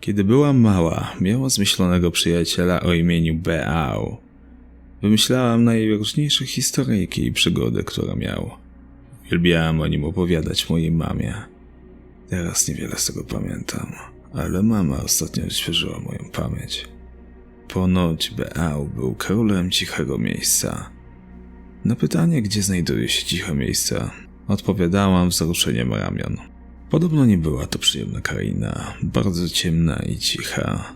Kiedy byłam mała, miała zmyślonego przyjaciela o imieniu Beau. Wymyślałam najróżniejsze historyjki i przygody, które miał. Uwielbiałam o nim opowiadać mojej mamie. Teraz niewiele z tego pamiętam, ale mama ostatnio odświeżyła moją pamięć. Ponoć Beau był królem cichego miejsca. Na pytanie, gdzie znajduje się ciche miejsce, odpowiadałam wzruszeniem ramion. Podobno nie była to przyjemna kraina, bardzo ciemna i cicha.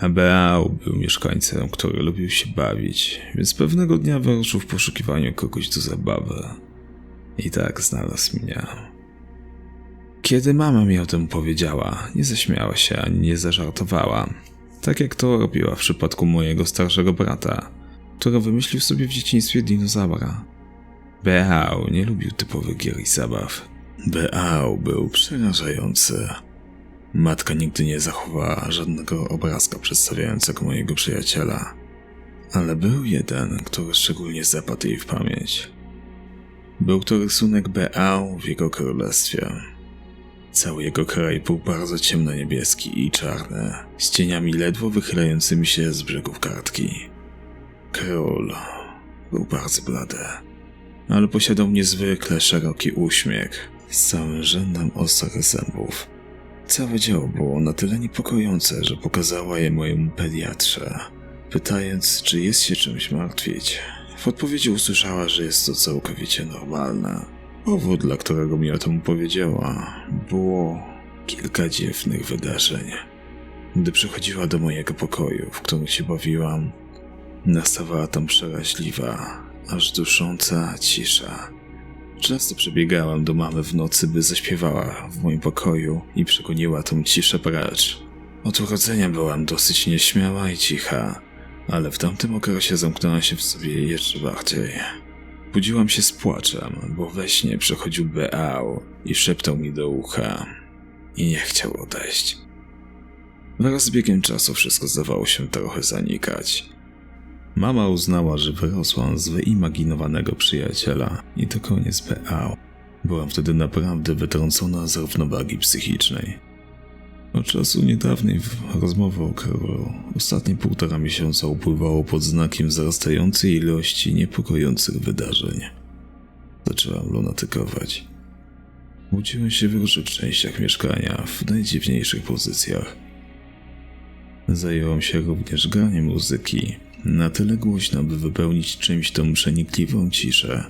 A Beau był mieszkańcem, który lubił się bawić, więc pewnego dnia wyruszył w poszukiwaniu kogoś do zabawy. I tak znalazł mnie. Kiedy mama mi o tym powiedziała, nie zaśmiała się ani nie zażartowała. Tak jak to robiła w przypadku mojego starszego brata, który wymyślił sobie w dzieciństwie dinozaura. Beau nie lubił typowych gier i zabaw. Beau był przerażający. Matka nigdy nie zachowała żadnego obrazka przedstawiającego mojego przyjaciela, ale był jeden, który szczególnie zapadł jej w pamięć. Był to rysunek Beau w jego królestwie. Cały jego kraj był bardzo ciemno-niebieski i czarny, z cieniami ledwo wychylającymi się z brzegów kartki. Król był bardzo blady, ale posiadał niezwykle szeroki uśmiech z całym rzędem ostrych zębów. Całe dzieło było na tyle niepokojące, że pokazała je mojemu pediatrze, pytając, czy jest się czymś martwić. W odpowiedzi usłyszała, że jest to całkowicie normalne. Powód, dla którego mi o tym powiedziała, było kilka dziwnych wydarzeń. Gdy przychodziła do mojego pokoju, w którym się bawiłam, nastawała tam przeraźliwa, aż dusząca cisza. Często przebiegałam do mamy w nocy, by zaśpiewała w moim pokoju i przegoniła tą ciszę precz. Od urodzenia byłam dosyć nieśmiała i cicha, ale w tamtym okresie zamknęła się w sobie jeszcze bardziej. Budziłam się z płaczem, bo we śnie przechodził Beau i szeptał mi do ucha. I nie chciał odejść. Wraz z biegiem czasu wszystko zdawało się trochę zanikać. Mama uznała, że wyrosłam z wyimaginowanego przyjaciela i to koniec Beau. Byłam wtedy naprawdę wytrącona z równowagi psychicznej. Od czasu niedawnej rozmowy o królu, ostatnie półtora miesiąca upływało pod znakiem wzrastającej ilości niepokojących wydarzeń. Zaczęłam lunatykować. Budziłem się w różnych częściach mieszkania, w najdziwniejszych pozycjach. Zająłem się również graniem muzyki, na tyle głośno, by wypełnić czymś tą przenikliwą ciszę.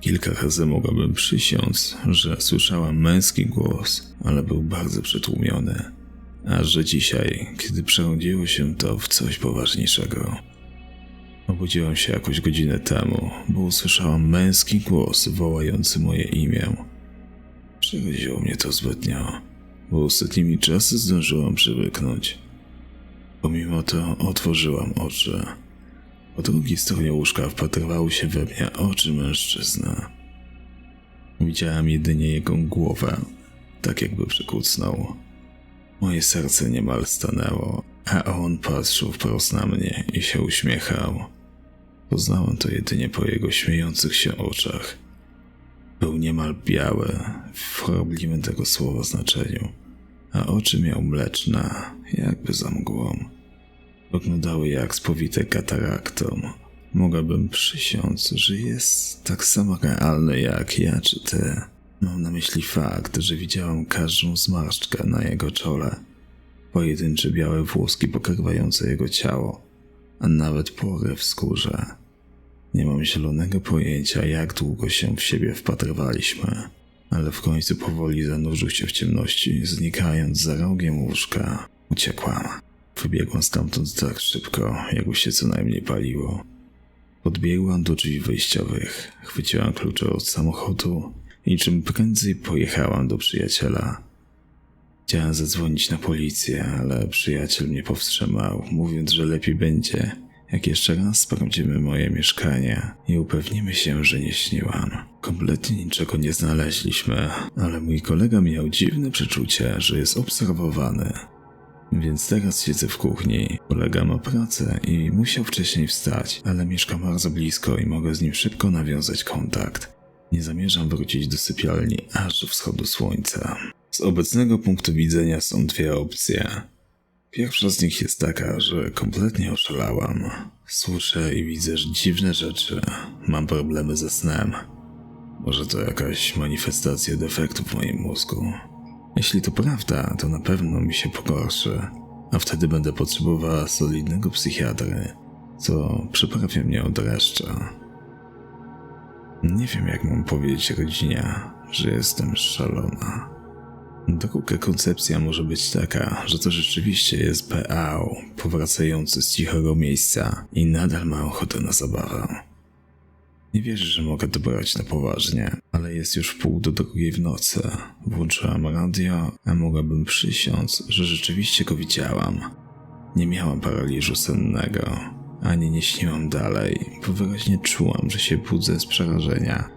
Kilka razy mogłabym przysiąc, że słyszałam męski głos, ale był bardzo przytłumiony. Aż że dzisiaj, kiedy przerodziło się to w coś poważniejszego. Obudziłam się jakoś godzinę temu, bo usłyszałam męski głos wołający moje imię. Przechodziło mnie to zbytnio, bo ostatnimi czasy zdążyłam przywyknąć. Pomimo to otworzyłam oczy. Po drugiej stronie łóżka wpatrywały się we mnie oczy mężczyzny. Widziałam jedynie jego głowę, tak jakby przykucnął. Moje serce niemal stanęło, a on patrzył wprost na mnie i się uśmiechał. Poznałam to jedynie po jego śmiejących się oczach. Był niemal biały, w chorobliwym tego słowa znaczeniu, a oczy miał mleczne, jakby za mgłą. Wyglądały jak spowite kataraktą. Mogłabym przysiąc, że jest tak samo realny jak ja czy ty. Mam na myśli fakt, że widziałam każdą zmarszczkę na jego czole, pojedyncze białe włoski pokrywające jego ciało, a nawet pory w skórze. Nie mam zielonego pojęcia, jak długo się w siebie wpatrywaliśmy, ale w końcu powoli zanurzył się w ciemności, znikając za rogiem łóżka. Uciekłam. Wybiegłam stamtąd tak szybko, jakby się co najmniej paliło. Podbiegłam do drzwi wyjściowych, chwyciłam klucze od samochodu i czym prędzej pojechałam do przyjaciela. Chciałam zadzwonić na policję, ale przyjaciel mnie powstrzymał, mówiąc, że lepiej będzie, jak jeszcze raz sprawdzimy moje mieszkanie i upewnimy się, że nie śniłam. Kompletnie niczego nie znaleźliśmy, ale mój kolega miał dziwne przeczucie, że jest obserwowany. Więc teraz siedzę w kuchni, kolega ma pracę i musiał wcześniej wstać, ale mieszka bardzo blisko i mogę z nim szybko nawiązać kontakt. Nie zamierzam wrócić do sypialni aż do wschodu słońca. Z obecnego punktu widzenia są dwie opcje. Pierwsza z nich jest taka, że kompletnie oszalałam. Słyszę i widzę dziwne rzeczy. Mam problemy ze snem. Może to jakaś manifestacja defektu w moim mózgu. Jeśli to prawda, to na pewno mi się pogorszy, a wtedy będę potrzebowała solidnego psychiatry, co przyprawia mnie od dreszcza. Nie wiem, jak mam powiedzieć rodzinie, że jestem szalona. Druga koncepcja może być taka, że to rzeczywiście jest PAU, powracający z cichego miejsca i nadal ma ochotę na zabawę. Nie wierzę, że mogę to brać na poważnie, ale jest już pół do drugiej w nocy. Włączyłam radio, a mogłabym przysiąc, że rzeczywiście go widziałam. Nie miałam paraliżu sennego, ani nie śniłam dalej, bo wyraźnie czułam, że się budzę z przerażenia.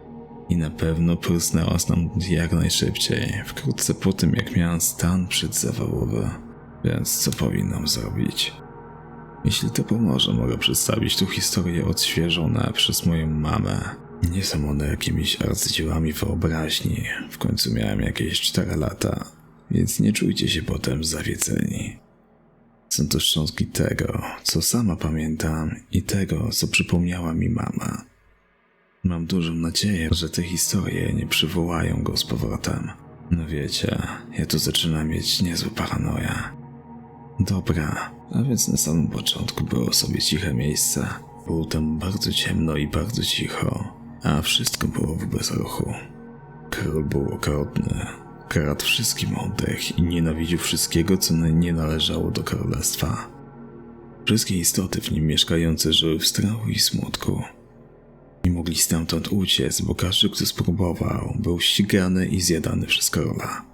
I na pewno prysnęła stąd jak najszybciej, wkrótce po tym jak miałam stan przedzawałowy. Więc co powinnam zrobić? Jeśli to pomoże, mogę przedstawić tu historię odświeżone przez moją mamę. Nie są one jakimiś arcydziełami wyobraźni. W końcu miałem jakieś 4 lata, więc nie czujcie się potem zawiedzeni. Są to szczątki tego, co sama pamiętam i tego, co przypomniała mi mama. Mam dużą nadzieję, że te historie nie przywołają go z powrotem. No wiecie, ja tu zaczynam mieć niezłe paranoja. Dobra, a więc na samym początku było sobie ciche miejsce. Było tam bardzo ciemno i bardzo cicho, a wszystko było w bezruchu. Król był okrutny, kradł wszystkim oddech i nienawidził wszystkiego, co nie należało do królestwa. Wszystkie istoty w nim mieszkające żyły w strachu i smutku. Nie mogli stamtąd uciec, bo każdy, kto spróbował, był ścigany i zjadany przez króla.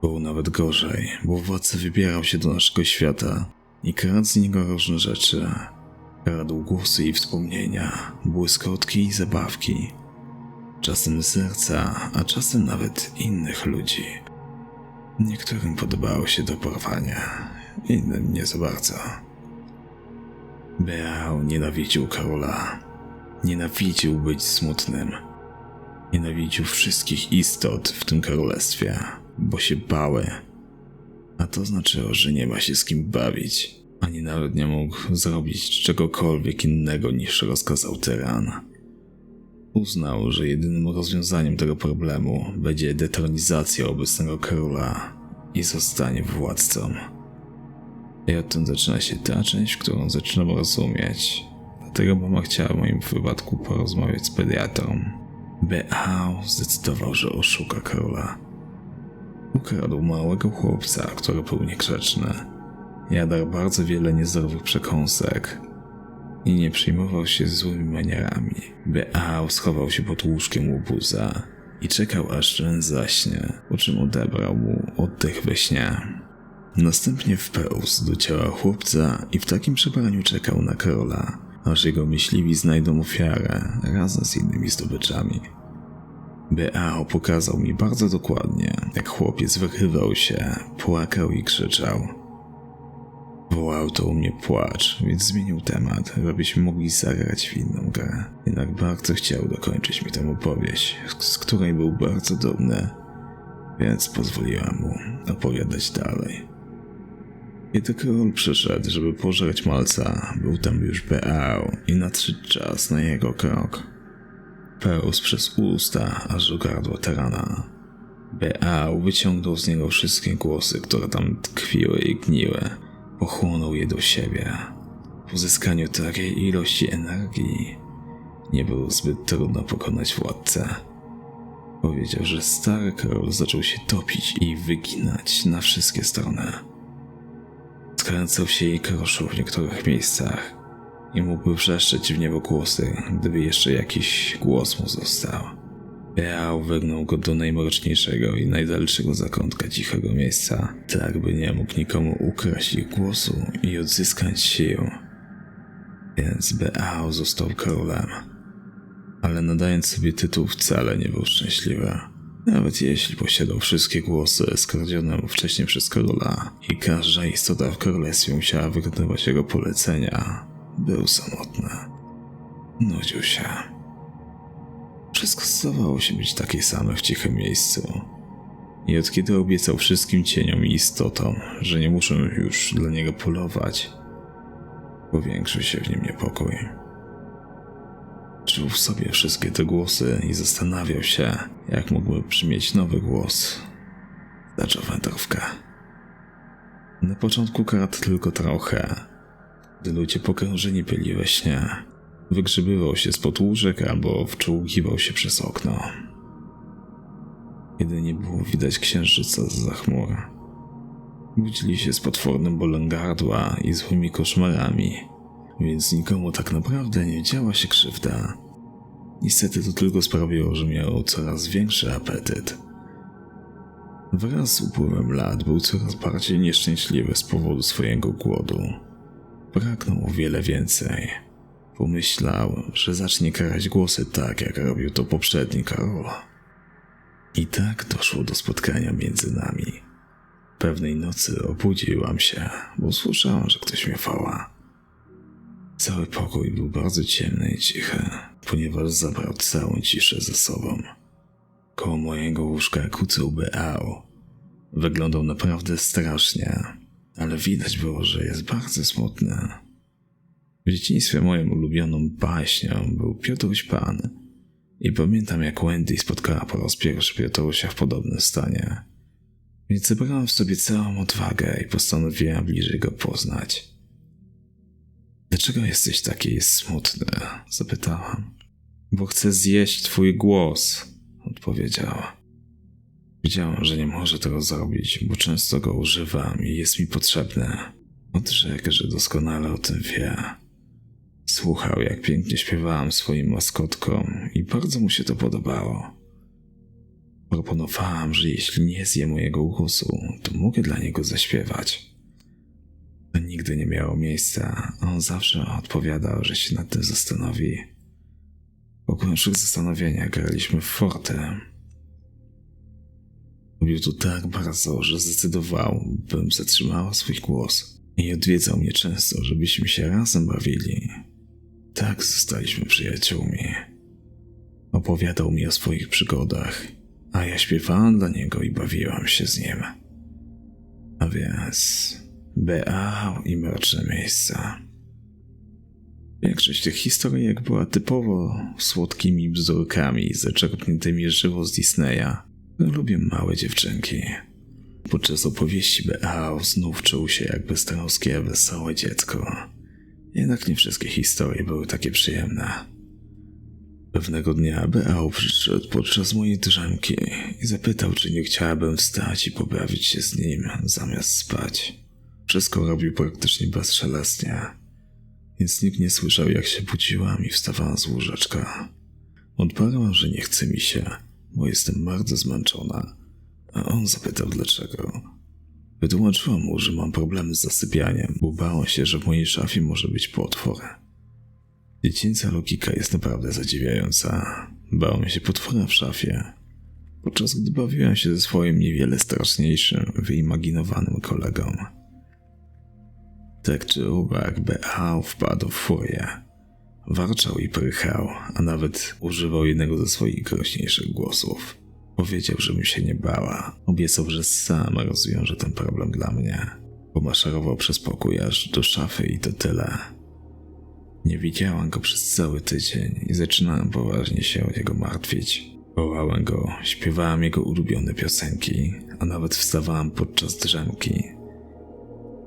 Było nawet gorzej, bo władca wybierał się do naszego świata i kradł z niego różne rzeczy. Kradł głosy i wspomnienia, błyskotki i zabawki. Czasem serca, a czasem nawet innych ludzi. Niektórym podobało się to porwanie, innym nie za bardzo. Beał nienawidził króla. Nienawidził być smutnym. Nienawidził wszystkich istot w tym królestwie, bo się bały. A to znaczyło, że nie ma się z kim bawić, ani nawet nie mógł zrobić czegokolwiek innego niż rozkazał tyran. Uznał, że jedynym rozwiązaniem tego problemu będzie detronizacja obecnego króla i zostanie władcą. I od tym zaczyna się ta część, którą zaczynam rozumieć. Dlatego mama chciała w moim wypadku porozmawiać z pediatrą. Beau zdecydował, że oszuka króla. Ukradł małego chłopca, który był niegrzeczny. Jadał bardzo wiele niezdrowych przekąsek i nie przejmował się złymi manierami. Beau schował się pod łóżkiem łobuza i czekał aż ten zaśnie, po czym odebrał mu oddech we śnie. Następnie wpełzł do ciała chłopca i w takim przebraniu czekał na króla, aż jego myśliwi znajdą ofiarę razem z innymi zdobyczami. Beao pokazał mi bardzo dokładnie, jak chłopiec wychywał się, płakał i krzyczał. Wołał to u mnie płacz, więc zmienił temat, żebyśmy mogli zagrać w inną grę. Jednak bardzo chciał dokończyć mi tę opowieść, z której był bardzo dumny, więc pozwoliłam mu opowiadać dalej. Kiedy król przyszedł, żeby pożreć malca, był tam już Beał i nadszedł czas na jego krok. Pełz przez usta, aż do gardła Terana. Beał wyciągnął z niego wszystkie głosy, które tam tkwiły i gniły. Pochłonął je do siebie. Po uzyskaniu takiej ilości energii nie było zbyt trudno pokonać władcę. Powiedział, że stary król zaczął się topić i wyginać na wszystkie strony. Skręcał się i kroszył w niektórych miejscach i mógłby wrzeszczeć w niebo głosy, gdyby jeszcze jakiś głos mu został. Beał wygnął go do najmroczniejszego i najdalszego zakątka cichego miejsca, tak by nie mógł nikomu ukraść ich głosu i odzyskać sił. Więc Beał został królem. Ale nadając sobie tytuł wcale nie był szczęśliwy. Nawet jeśli posiadał wszystkie głosy skradzione mu wcześniej przez króla i każda istota w królestwie musiała wykonywać jego polecenia, był samotny. Nudził się. Wszystko zdawało się być takie same w cichym miejscu. I od kiedy obiecał wszystkim cieniom i istotom, że nie muszą już dla niego polować, powiększył się w nim niepokój. Czuł w sobie wszystkie te głosy i zastanawiał się, jak mógłby przymieć nowy głos. Zaczął wędrówkę. Na początku kradł tylko trochę. Gdy ludzie pokrążeni byli we śnie, wygrzybywał się spod łóżek albo wczołgiwał się przez okno. Kiedy nie było widać księżyca za chmur, budzili się z potwornym bólem gardła i złymi koszmarami, więc nikomu tak naprawdę nie działa się krzywda. Niestety to tylko sprawiło, że miał coraz większy apetyt. Wraz z upływem lat był coraz bardziej nieszczęśliwy z powodu swojego głodu. Pragnął o wiele więcej. Pomyślał, że zacznie karać głosy tak, jak robił to poprzedni Karol. I tak doszło do spotkania między nami. Pewnej nocy obudziłam się, bo słyszałam, że ktoś mnie woła. Cały pokój był bardzo ciemny i cichy, ponieważ zabrał całą ciszę ze sobą. Koło mojego łóżka kucał Beał. Wyglądał naprawdę strasznie, ale widać było, że jest bardzo smutny. W dzieciństwie moją ulubioną baśnią był Piotruś Pan i pamiętam jak Wendy spotkała po raz pierwszy Piotrusia w podobnym stanie. Więc zebrałem w sobie całą odwagę i postanowiłem bliżej go poznać. Dlaczego jesteś taki smutny? Zapytałam. Bo chcę zjeść twój głos, odpowiedziała. Wiedziałam, że nie może tego zrobić, bo często go używam i jest mi potrzebny. Odrzekł, że doskonale o tym wie. Słuchał, jak pięknie śpiewałam swoim maskotkom i bardzo mu się to podobało. Proponowałam, że jeśli nie zje mojego głosu, to mogę dla niego zaśpiewać. To nigdy nie miało miejsca, a on zawsze odpowiadał, że się nad tym zastanowi. Po głębszych zastanowieniach graliśmy w fortę. Lubił to tak bardzo, że zdecydował, bym zatrzymała swój głos i odwiedzał mnie często, żebyśmy się razem bawili. Tak zostaliśmy przyjaciółmi. Opowiadał mi o swoich przygodach, a ja śpiewałam dla niego i bawiłam się z nim. A więc Beał i mroczne miejsca. Większość tych historyjek była typowo słodkimi bzdurkami zaczerpniętymi żywo z Disneya. Lubię małe dziewczynki. Podczas opowieści Beał znów czuł się jak beztroskie, wesołe dziecko. Jednak nie wszystkie historie były takie przyjemne. Pewnego dnia Beał przyszedł podczas mojej drzemki i zapytał, czy nie chciałabym wstać i pobawić się z nim zamiast spać. Wszystko robił praktycznie bezszelestnie, więc nikt nie słyszał, jak się budziłam i wstawałam z łóżeczka. Odparłam, że nie chce mi się, bo jestem bardzo zmęczona, a on zapytał dlaczego. Wytłumaczyłam mu, że mam problemy z zasypianiem, bo bałam się, że w mojej szafie może być potwór. Dziecięca logika jest naprawdę zadziwiająca. Bałem się potwora w szafie, podczas gdy bawiłem się ze swoim niewiele straszniejszym, wyimaginowanym kolegą. Tak czy owak, Beał wpadł w furię. Warczał i prychał, a nawet używał jednego ze swoich groźniejszych głosów. Powiedział, żebym się nie bała. Obiecał, że sam rozwiąże ten problem dla mnie. Pomaszerował przez pokój aż do szafy i to tyle. Nie widziałam go przez cały tydzień i zaczynałem poważnie się o niego martwić. Wołałem go, śpiewałem jego ulubione piosenki, a nawet wstawałem podczas drzemki.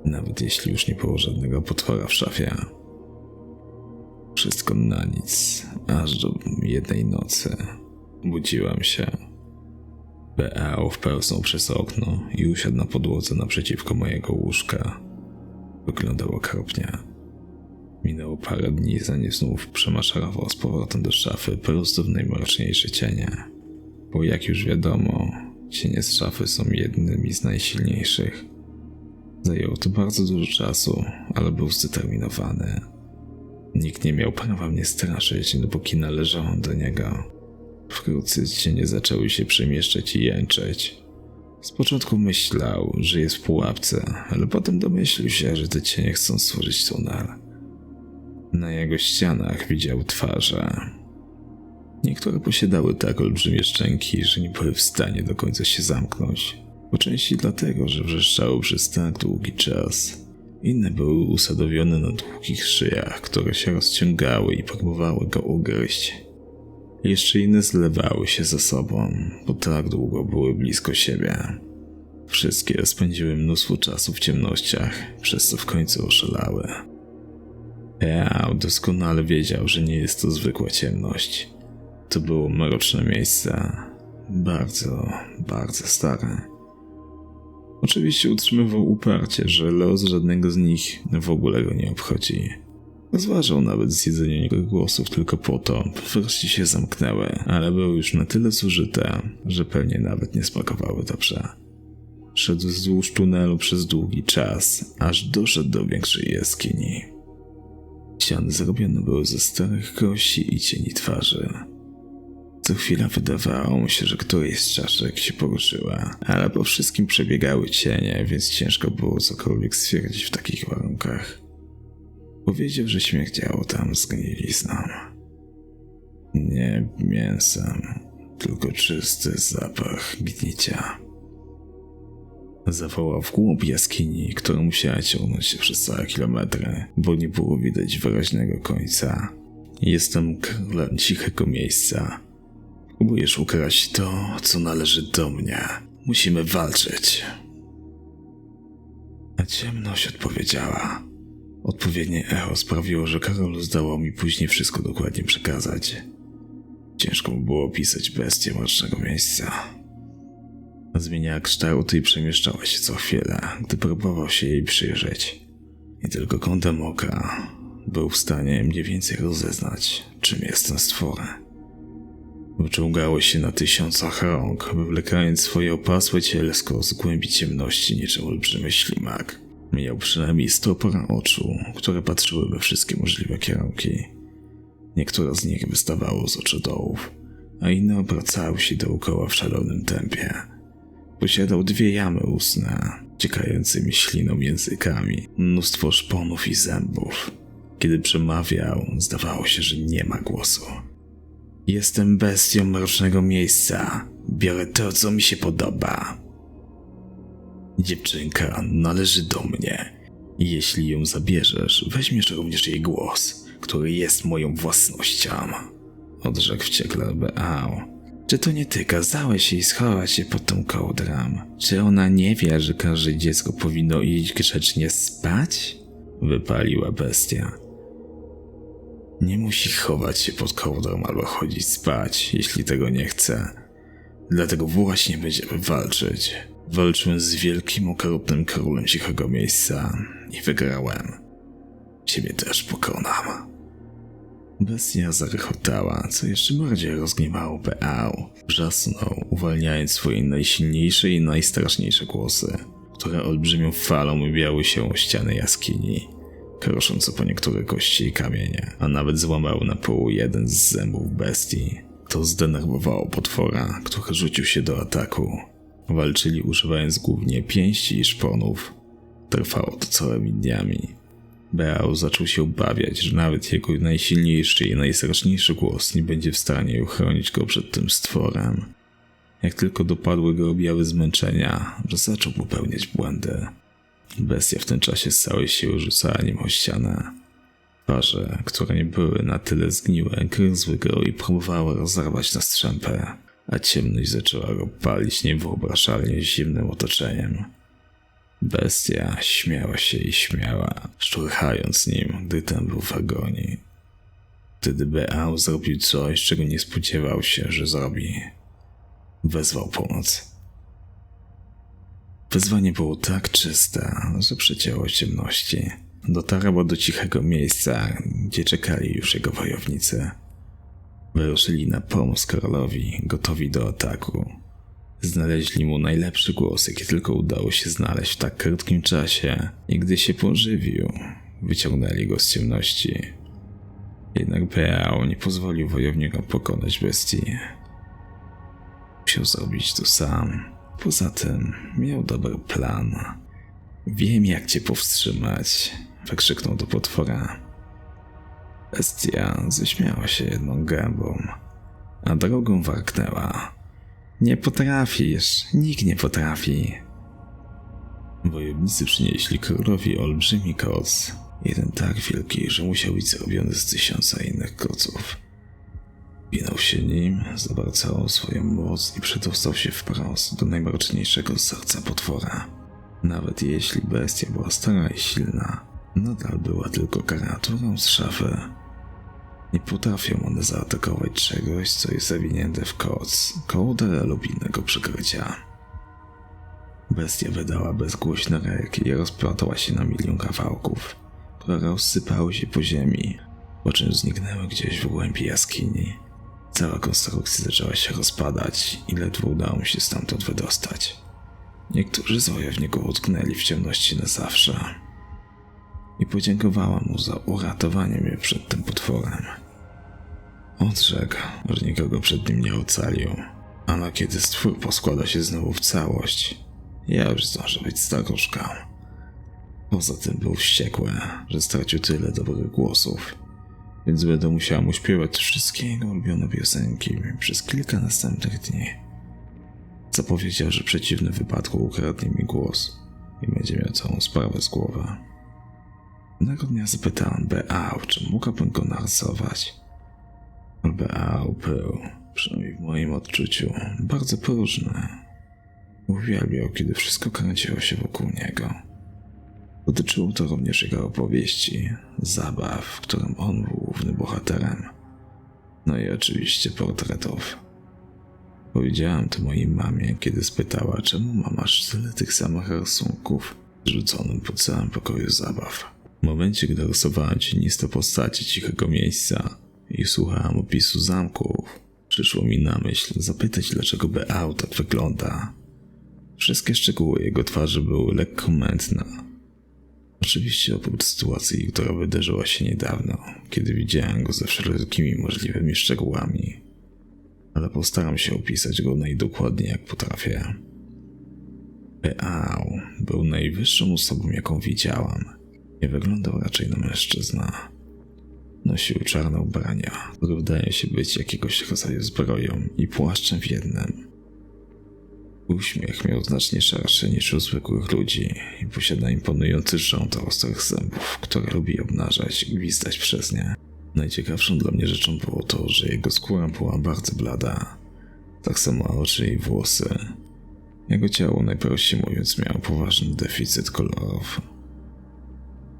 Nawet jeśli już nie było żadnego potwora w szafie. Wszystko na nic, aż do jednej nocy. Budziłem się. Beał wpełznął przez okno i usiadł na podłodze naprzeciwko mojego łóżka. Wyglądał okropnie. Minęło parę dni, zanim znów przemaszerował z powrotem do szafy prosto w najmroczniejsze cienie. Bo jak już wiadomo, cienie z szafy są jednymi z najsilniejszych. Zajęło to bardzo dużo czasu, ale był zdeterminowany. Nikt nie miał prawa mnie straszyć, dopóki należałam do niego. Wkrótce cienie zaczęły się przemieszczać i jęczeć. Z początku myślał, że jest w pułapce, ale potem domyślił się, że te cienie chcą stworzyć tunel. Na jego ścianach widział twarze. Niektóre posiadały tak olbrzymie szczęki, że nie były w stanie do końca się zamknąć. Po części dlatego, że wrzeszczały przez tak długi czas. Inne były usadowione na długich szyjach, które się rozciągały i próbowały go ugryźć. Jeszcze inne zlewały się ze sobą, bo tak długo były blisko siebie. Wszystkie spędziły mnóstwo czasu w ciemnościach, przez co w końcu oszalały. Ja doskonale wiedział, że nie jest to zwykła ciemność. To było mroczne miejsce, bardzo, bardzo stare. Oczywiście utrzymywał uparcie, że los żadnego z nich w ogóle go nie obchodzi. Zważał nawet zjedzenie jego głosów tylko po to, wreszcie się zamknęły, ale były już na tyle zużyte, że pewnie nawet nie smakowały dobrze. Szedł wzdłuż tunelu przez długi czas, aż doszedł do większej jaskini. Ściany zrobione były ze starych kości i cieni twarzy. Co chwila wydawało mu się, że któryś z czaszek się poruszyła, ale po wszystkim przebiegały cienie, więc ciężko było cokolwiek stwierdzić w takich warunkach. Powiedział, że śmierdziało tam zgnilizną. Nie mięsem, tylko czysty zapach gnicia. Zawołał w głąb jaskini, która musiała ciągnąć się przez całe kilometry, bo nie było widać wyraźnego końca. Jestem królem cichego miejsca. Próbujesz ukraść to, co należy do mnie. Musimy walczyć. A ciemność odpowiedziała. Odpowiednie echo sprawiło, że Karol zdało mi później wszystko dokładnie przekazać. Ciężko mu było opisać bestię mrocznego miejsca. Zmieniała kształty i przemieszczała się co chwilę, gdy próbował się jej przyjrzeć. I tylko kątem oka był w stanie mniej więcej rozeznać, czym jest ten stwór. Wyczułgało się na tysiącach rąk, wywlekając swoje opasłe cielsko z głębi ciemności niczym olbrzymy ślimak. Miał przynajmniej sto para oczu, które patrzyły we wszystkie możliwe kierunki. Niektóre z nich wystawało z oczodołów, a inne obracały się dookoła w szalonym tempie. Posiadał dwie jamy ustne, ciekającymi śliną językami, mnóstwo szponów i zębów. Kiedy przemawiał, zdawało się, że nie ma głosu. Jestem bestią mrocznego miejsca. Biorę to, co mi się podoba. Dziewczynka należy do mnie. Jeśli ją zabierzesz, weźmiesz również jej głos, który jest moją własnością. Odrzekł wściekle Beał. Czy to nie ty kazałeś jej schować się pod tą kołdrą? Czy ona nie wie, że każde dziecko powinno iść grzecznie spać? Wypaliła bestia. Nie musi chować się pod kołdrą albo chodzić spać, jeśli tego nie chce. Dlatego właśnie będziemy walczyć. Walczyłem z wielkim, okropnym królem cichego miejsca i wygrałem. Ciebie też pokonam. Bestia zarechotała, co jeszcze bardziej rozgniewało Beał. Wrzasnął, uwalniając swoje najsilniejsze i najstraszniejsze głosy, które olbrzymią falą ubijały się o ściany jaskini, krosząc po niektóre kości i kamienie, a nawet złamał na pół jeden z zębów bestii. To zdenerwowało potwora, który rzucił się do ataku. Walczyli używając głównie pięści i szponów. Trwało to całymi dniami. Beał zaczął się obawiać, że nawet jego najsilniejszy i najstraszniejszy głos nie będzie w stanie uchronić go przed tym stworem. Jak tylko dopadły go objawy zmęczenia, że zaczął popełniać błędy. Bestia w tym czasie z całej siły rzucała nim o ścianę. Twarze, które nie były na tyle zgniłe, gryzły go i próbowały rozerwać na strzępę, a ciemność zaczęła go palić niewyobrażalnie zimnym otoczeniem. Bestia śmiała się i śmiała, szturchając nim, gdy ten był w agonii. Wtedy Beał zrobił coś, czego nie spodziewał się, że zrobi. Wezwał pomoc. Wezwanie było tak czyste, że przecięło ciemności. Dotarło do cichego miejsca, gdzie czekali już jego wojownicy. Wyruszyli na pomoc Karolowi, gotowi do ataku. Znaleźli mu najlepszy głos, jaki tylko udało się znaleźć w tak krótkim czasie i gdy się pożywił, wyciągnęli go z ciemności. Jednak Beał nie pozwolił wojownikom pokonać bestii. Musiał zrobić to sam. Poza tym miał dobry plan. Wiem, jak cię powstrzymać, wykrzyknął do potwora. Bestia ześmiała się jedną gębą. a drogą warknęła. Nie potrafisz, nikt nie potrafi. Wojownicy przynieśli królowi olbrzymi koc. Jeden tak wielki, że musiał być zrobiony z tysiąca innych koców. Winął się nim, zabrał całą swoją moc i przedostał się wprost do najmroczniejszego serca potwora. Nawet jeśli bestia była stara i silna, nadal była tylko kreaturą z szafy. Nie potrafią one zaatakować czegoś, co jest zawinięte w koc, kołdrę lub innego przykrycia. Bestia wydała bezgłośny rek i rozplotła się na milion kawałków, które rozsypały się po ziemi, po czym zniknęły gdzieś w głębi jaskini. Cała konstrukcja zaczęła się rozpadać i ledwo udało mi się stamtąd wydostać. Niektórzy z wojowników utknęli w ciemności na zawsze. I podziękowałam mu za uratowanie mnie przed tym potworem. Odrzekł, że nikogo przed nim nie ocalił, ale kiedy stwór poskłada się znowu w całość, ja już zdążę być staruszką. Poza tym był wściekły, że stracił tyle dobrych głosów, więc będę musiał mu śpiewać wszystkie jego ulubione piosenki przez kilka następnych dni. Zapowiedział, że w przeciwnym wypadku ukradnie mi głos i będzie miał całą sprawę z głowy. Pewnego dnia zapytałem Beau, czy mógłbym go narysować. Beau był, przynajmniej w moim odczuciu, bardzo próżny. Uwielbiał, kiedy wszystko kręciło się wokół niego. Dotyczyło to również jego opowieści, zabaw, w którym on był głównym bohaterem. No i oczywiście portretów. Powiedziałem to mojej mamie, kiedy spytała, czemu mam aż tyle tych samych rysunków rzuconym po całym pokoju zabaw. W momencie, gdy rysowałem cieniste postacie cichego miejsca i słuchałem opisu zamków, przyszło mi na myśl zapytać, dlaczego Beau tak wygląda. Wszystkie szczegóły jego twarzy były lekko mętne. Oczywiście oprócz sytuacji, która wydarzyła się niedawno, kiedy widziałem go ze wszelkimi możliwymi szczegółami. Ale postaram się opisać go najdokładniej jak potrafię. Beau był najwyższą osobą, jaką widziałam. Nie wyglądał raczej na mężczyznę. Nosił czarne ubrania, które wydają się być jakiegoś rodzaju zbroją i płaszczem w jednym. Uśmiech miał znacznie szerszy niż u zwykłych ludzi i posiada imponujący rząd ostrych zębów, które lubi obnażać i gwizdać przez nie. Najciekawszą dla mnie rzeczą było to, że jego skóra była bardzo blada. Tak samo oczy i włosy. Jego ciało, najprościej mówiąc, miało poważny deficyt kolorów.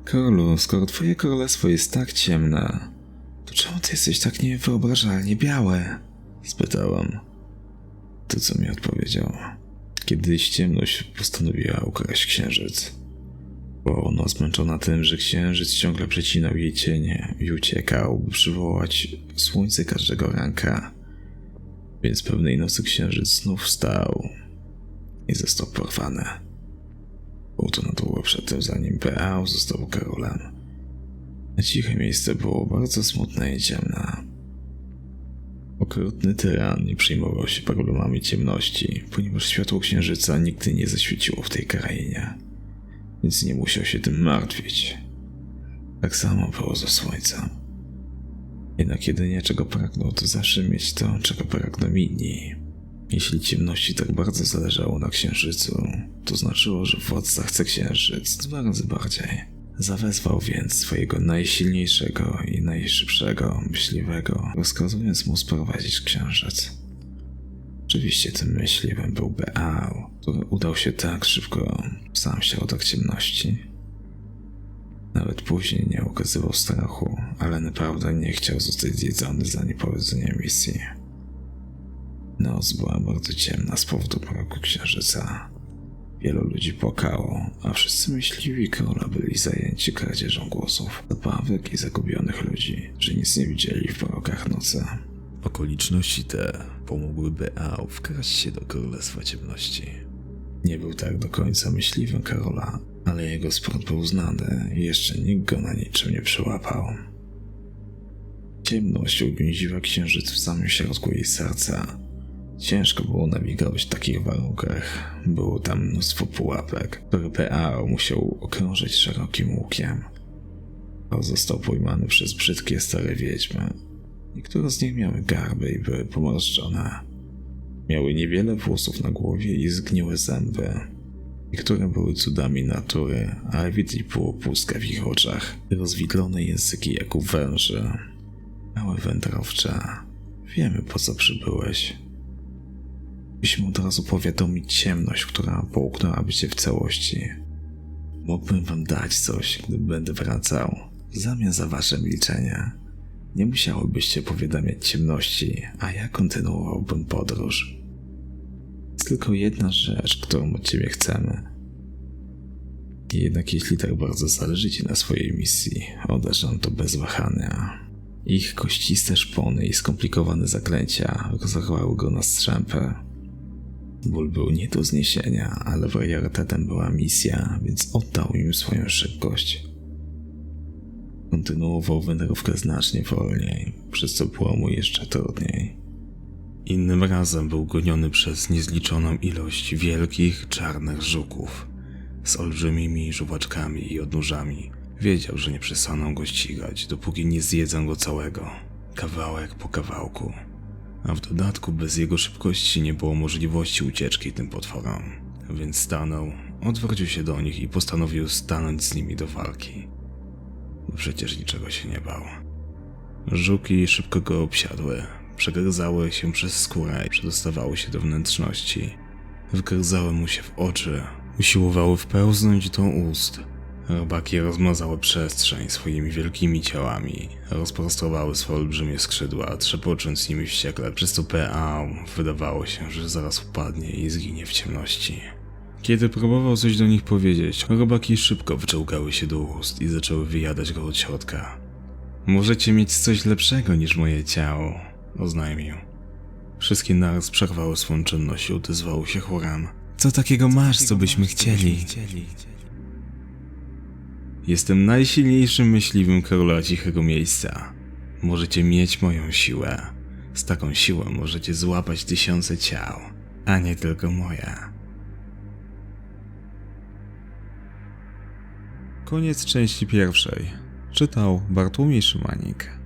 Królu, skoro twoje królestwo jest tak ciemne, to czemu ty jesteś tak niewyobrażalnie biały? Spytałam. To co mi odpowiedział. Kiedyś ciemność postanowiła ukraść księżyc. Była ona zmęczona tym, że księżyc ciągle przecinał jej cienie i uciekał, by przywołać słońce każdego ranka. Więc pewnej nocy księżyc znów wstał i został porwany. Było to na długo przed tym, zanim Beau został królem. A ciche miejsce było bardzo smutne i ciemne. Okrutny tyran nie przejmował się problemami ciemności, ponieważ światło księżyca nigdy nie zaświeciło w tej krainie, więc nie musiał się tym martwić. Tak samo było ze słońcem. Jednak jedynie czego pragnął, to zawsze mieć to, czego pragną inni. Jeśli ciemności tak bardzo zależało na księżycu, to znaczyło, że władca chce księżyc dwa razy bardziej. Zawezwał więc swojego najsilniejszego i najszybszego myśliwego, rozkazując mu sprowadzić księżyc. Oczywiście tym myśliwym był Beau, który udał się tak szybko w sam środek ciemności. Nawet później nie okazywał strachu, ale naprawdę nie chciał zostać zjedzony za niepowodzenie misji. Noc była bardzo ciemna z powodu braku księżyca. Wielu ludzi płakało, a wszyscy myśliwi króla byli zajęci kradzieżą głosów, zabawek i zagubionych ludzi, że nic nie widzieli w porokach nocy. Okoliczności te pomogły Beau wkraść się do Królestwa Ciemności. Nie był tak do końca myśliwym Karola, ale jego sport był znany i jeszcze nikt go na niczym nie przyłapał. Ciemność uwięziła księżyc w samym środku jej serca. Ciężko było nawigować w takich warunkach. Było tam mnóstwo pułapek, które PAO musiał okrążyć szerokim łukiem. został pojmany przez brzydkie stare wiedźmy. Niektóre z nich miały garby i były pomarszczone. Miały niewiele włosów na głowie i zgniłe zęby. Niektóre były cudami natury, ale widać było pustkę w ich oczach. Rozwidlone języki jak u węży. Małe wędrowcze. Wiemy po co przybyłeś. Musimy od razu powiadomić ciemność, która połknęłaby cię w całości. Mógłbym wam dać coś, gdy będę wracał, w zamian za wasze milczenie. Nie musiałybyście powiadamiać ciemności, a ja kontynuowałbym podróż. Jest tylko jedna rzecz, którą od ciebie chcemy. Jednak jeśli tak bardzo zależy ci na swojej misji, odasz nam to bez wahania. Ich kościste szpony i skomplikowane zaklęcia rozerwały go na strzępy. Ból był nie do zniesienia, ale priorytetem była misja, więc oddał im swoją szybkość. Kontynuował wędrówkę znacznie wolniej, przez co było mu jeszcze trudniej. Innym razem był goniony przez niezliczoną ilość wielkich, czarnych żuków z olbrzymimi żuwaczkami i odnóżami. Wiedział, że nie przestaną go ścigać, dopóki nie zjedzą go całego, kawałek po kawałku. A w dodatku bez jego szybkości nie było możliwości ucieczki tym potworom. Więc stanął, odwrócił się do nich i postanowił stanąć z nimi do walki. Przecież niczego się nie bał. Żuki szybko go obsiadły, przegryzały się przez skórę i przedostawały się do wnętrzności. Wgryzały mu się w oczy, usiłowały wpełznąć do ust. Robaki rozmazały przestrzeń swoimi wielkimi ciałami, rozprostrowały swoje olbrzymie skrzydła, trzepocząc nimi wściekle, przez co PA wydawało się, że zaraz upadnie i zginie w ciemności. Kiedy próbował coś do nich powiedzieć, robaki szybko wyczołgały się do ust i zaczęły wyjadać go od środka. Możecie mieć coś lepszego niż moje ciało, oznajmił. Wszystkie naraz przerwały swą czynność i odezwały się chórem. Co takiego masz, co byśmy chcieli? Jestem najsilniejszym myśliwym króla cichego miejsca. Możecie mieć moją siłę. Z taką siłą możecie złapać tysiące ciał, a nie tylko moja. Koniec części pierwszej. Czytał Bartłomiej Szymanik.